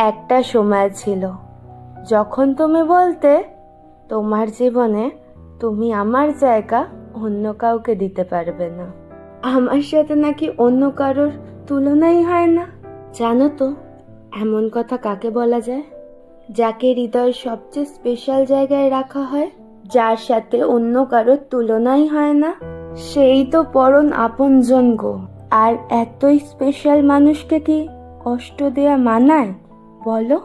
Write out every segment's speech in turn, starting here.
একটা সময় ছিল। যখন তুমি বলতে, তোমার জীবনে তুমি আমার জায়গা অন্য কাউকে দিতে পারবে না। আমার সাথে নাকি অন্য কারোর তুলনাই হয় না। জানো তো, এমন কথা কাকে বলা যায়? যাকে হৃদয়ের সবচেয়ে স্পেশাল জায়গায় রাখা হয়, যার সাথে অন্য কারোর তুলনাই হয় না। সেই তো পরন আপনজন গো। আর এতই স্পেশাল মানুষকে কি কষ্ট দেয়া মানায়? বলো,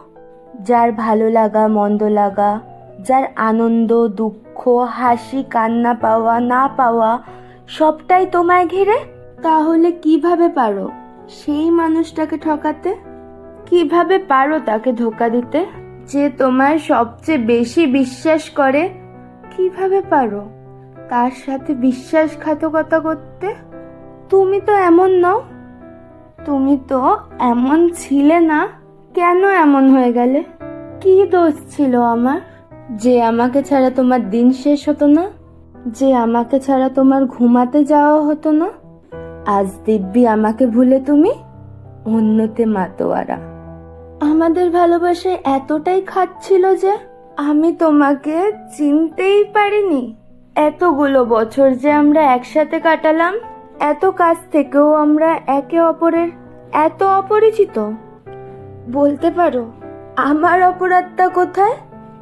যার ভালো লাগা, মন্দ লাগা, যার আনন্দ, দুঃখ, হাসি, কান্না পাওয়া, না পাওয়া, সবটাই তোমায় ঘিরে? তাহলে কীভাবে পারো সেই মানুষটাকে ঠকাতে? কীভাবে পারো তাকে ধোকা দিতে? যে তোমায় সবচেয়ে বেশি বিশ্বাস করে, কীভাবে পারো তার সাথে বিশ্বাসঘাতকতা করতে? তুমি তো এমন নও। তুমি তো এমন ছিলে না কেন এমন হয়ে গেলে? কি দোষ ছিল আমার? যে আমাকে ছাড়া তোমার দিন শেষ হতো না? যে আমাকে ছাড়া তোমার ঘুমাতে যাওয়া হতো না? আজ দিব্যি আমাকে ভুলে তুমি? অন্যতে মাতোয়ারা। আমাদের ভালোবাসায় এতটাই খাচ্ছিল যে আমি তোমাকে চিনতেই পারিনি। এতগুলো বছর যে আমরা একসাথে কাটালাম, এত কাছ থেকেও আমরা একে অপরের এত অপরিচিত। বলতে পারো, আমার অপরাধটা কোথায়?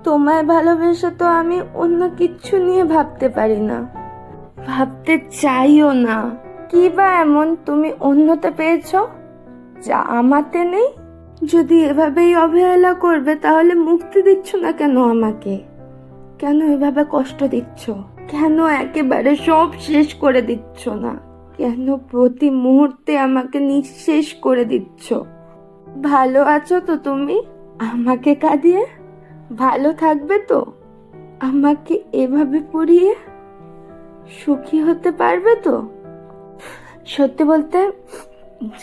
তোমায় ভালোবেসে তো আমি অন্য কিচ্ছু নিয়ে ভাবতে পারি না। ভাবতে চাইও না। কি বা এমন তুমি অন্যতে পেয়েছ যা আমাতে নেই? যদি এভাবেই অবহেলা করবে, তাহলে মুক্তি দিচ্ছ না কেন আমাকে? কেন এভাবে কষ্ট দিচ্ছ? কেন একেবারে সব শেষ করে দিচ্ছ না? কেন প্রতি মুহূর্তে আমাকে নিঃশেষ করে দিচ্ছ? ভালো আছো তো তুমি? আমাকে কাঁদিয়ে? ভালো থাকবে তো? আমাকে এভাবে পড়িয়ে? সুখী হতে পারবে তো? সত্যি বলতে,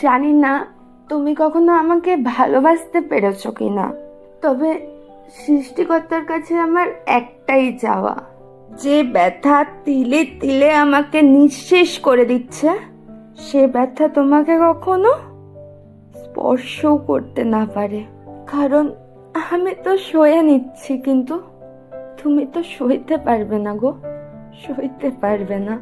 জানি না তুমি কখনো আমাকে ভালোবাসতে পেরেছ কিনা। তবে সৃষ্টিকর্তার কাছে আমার একটাই চাওয়া। যে ব্যথা তিলে তিলে আমাকে নিঃশেষ করে দিচ্ছে, সে ব্যথা তোমাকে কখনো স্পর্শও করতে না পারে। কারণ আমি তো সয়ে নিচ্ছি, কিন্তু তুমি তো সইতে পারবে না গো। সইতে পারবে না।